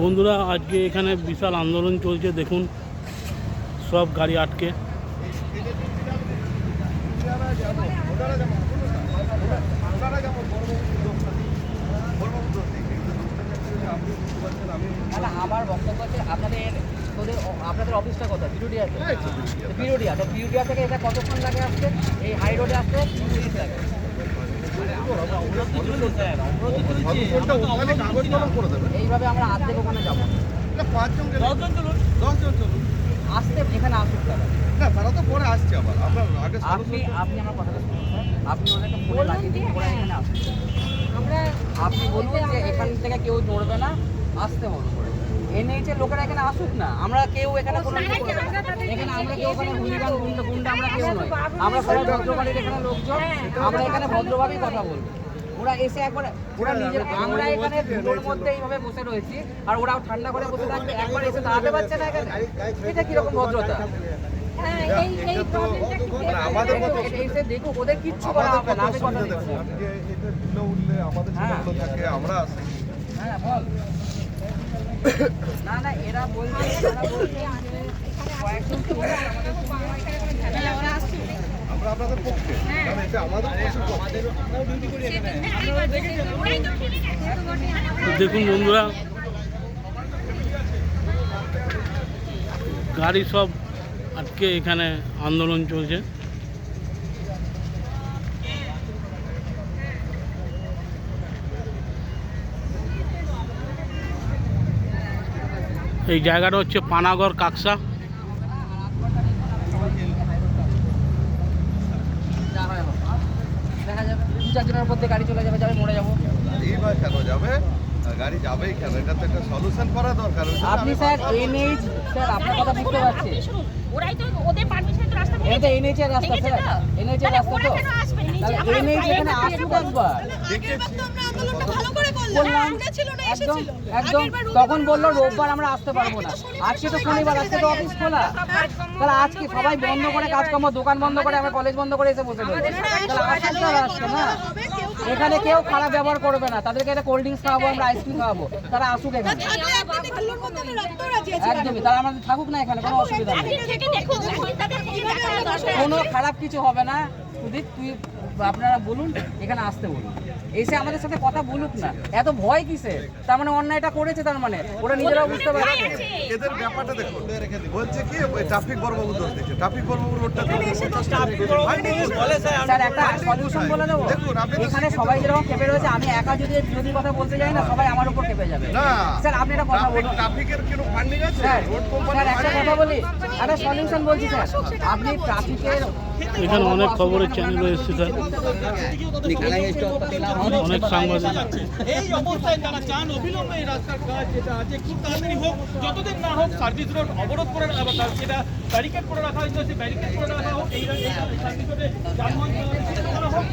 বন্ধুরা আজকে এখানে বিশাল আন্দোলন চলছে। দেখুন সব গাড়ি আটকে। না আমার বক্তব্য হচ্ছে আপনাদের তোদের আপনাদের অফিসটা কোথায়? বিরুডিয়াতে বিরুডিয়া তো বিরুডিয়া থেকে এটা কতক্ষণ লাগে আসতে? এই হাই রোডে আসতে তিরিশ লাগে। এইভাবে আমরা আর্ধেক ওখানে যাব। পাঁচজন দশজন চলুন দশজন চলুন। আসতে এখানে আসুক তারা না তারা তো পরে আসছে আবার। আমরা আগে আপনি আপনি আমার কথাটা শুনুন আপনি ওদেরকে ফোনে লাগিয়ে দিন ওরা এখানে আসুন। আপনি বলুন যে এখান থেকে কেউ নড়বে না আসতে বলুন। এনএইচের লোকেরা এখানে আসুক না আমরা কেউ এখানে কোনো। এখানে আমরা কেউ এখানে হুলিগান গুন্ডা গুন্ডা আমরা কেউ নয়। আমরা সবাই ভদ্রবাড়ির এখানে লোকজন আমরা এখানে ভদ্রভাবেই কথা বলব। ওরা এসে একবার ওরা নিজের আমরা এখানে দুটোর মধ্যে এইভাবে বসে রয়েছি আর ওরাও ঠান্ডা করে বসে থাকবে একবার এসে দাঁড়াতে পারছে না এখানে। এটা কীরকম ভদ্রতা? আমরা আসি হ্যাঁ বল না না এরা বলছে এরা বলছে যে কয়েকজনকে বলে আমাদের ঝামেলা ওরা আসছে আমরা আপনাদের পক্ষে কারণ এটা আমাদের পক্ষে আমাদের ওরাই তো ঠিক আছে তো বটে তো দেখুন বন্ধুরা গাড়ি সব আটকে এখানে আন্দোলন চলছে। এই জায়গাটা হচ্ছে পানাগড় কাকসা। দেখা যাবে। দু চারজনের মধ্যে গাড়ি চলে যাবে যাবে মরে যাব। যাবে। গাড়ি যাবেই কেন? এটা তো একটা সলিউশন করা দরকার। আপনি স্যার এনএইচ স্যার আপনার কথা বুঝতে পারছি। ওরাই তো ওদের পারমিশন তো রাস্তা এটা এনএইচ এর রাস্তা স্যার। এনএইচ এর রাস্তা তো। তাহলে এনএইচ এখানে আসুক একবার। দেখেছি। বললাম একদম একদম তখন বলল রোববার আমরা আসতে পারব না। আজকে তো শনিবার আজকে তো অফিস খোলা। তাহলে আজকে সবাই বন্ধ করে কাজকর্ম দোকান বন্ধ করে আমরা কলেজ বন্ধ করে এসে বসে রয়েছে তাহলে না। এখানে কেউ খারাপ ব্যবহার করবে না। তাদেরকে এটা কোল্ড ড্রিঙ্কস খাওয়াবো আমরা আইসক্রিম খাওয়াবো। তারা আসুক এখানে। একদমই তারা আমাদের থাকুক না এখানে কোনো অসুবিধা নেই। কোনো খারাপ কিছু হবে না। সুদীপ তুই আপনারা বলুন এখানে আসতে বলুন। এসে আমাদের সাথে কথা বলুক না। এত ভয় কিসে তার মানে অন্যায়টা করেছে তার মানে। ওরা নিজেরাও বুঝতে পারছে এদের ব্যাপারটা দেখুন বলছে কি ওই ট্রাফিক বড়বাবু দোষ দিচ্ছে। ট্রাফিক বড়বাবু রোডটা স্যার একটা সলিউশন বলে দেবো। দেখুন, আপনি এখানে সবাই যেরকম খেপে রয়েছে আমি একা যদি যদি কথা বলতে যাই না সবাই আমার উপর খেপে যাবে। না। স্যার আপনি একটা কথা বলুন। ট্রাফিকের কোনো ফান্ডিং আছে? স্যার একটা কথা বলি। একটা সলিউশন বলছি স্যার। আপনি ট্রাফিকের এখানে অনেক খবরের চ্যানেল এসেছে স্যার। অনেক সাংবাদিক। এই অবস্থায় তারা চান অবিলম্বে এই রাস্তার কাজ যেটা আছে, খুব তাড়াতাড়ি হোক, যতদিন না হোক সার্ভিস রোড অবরোধ করে যেটা ব্যারিকেড করে রাখা হয়েছে ব্যারিকেড করে রাখা হোক, এই সার্ভিস রোডে যানবাহন করা হোক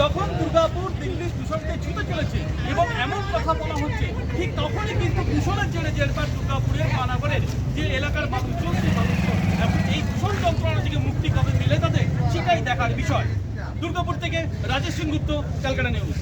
যখন দুর্গাপুর, দিল্লির দূষণকে ছুটে চলেছে এবং এমন কথা বলা হচ্ছে, ঠিক তখনই কিন্তু দূষণের জেরে জেরবার দুর্গাপুরের পানাগড়ের যে এলাকার মানুষজন, সেই মানুষজন এখন এই দূষণ যন্ত্রণা থেকে মুক্তি কবে সেটাই দেখার বিষয়। দুর্গাপুর থেকে রাজেশ সিং গুপ্ত ক্যালকাটা নিউজ।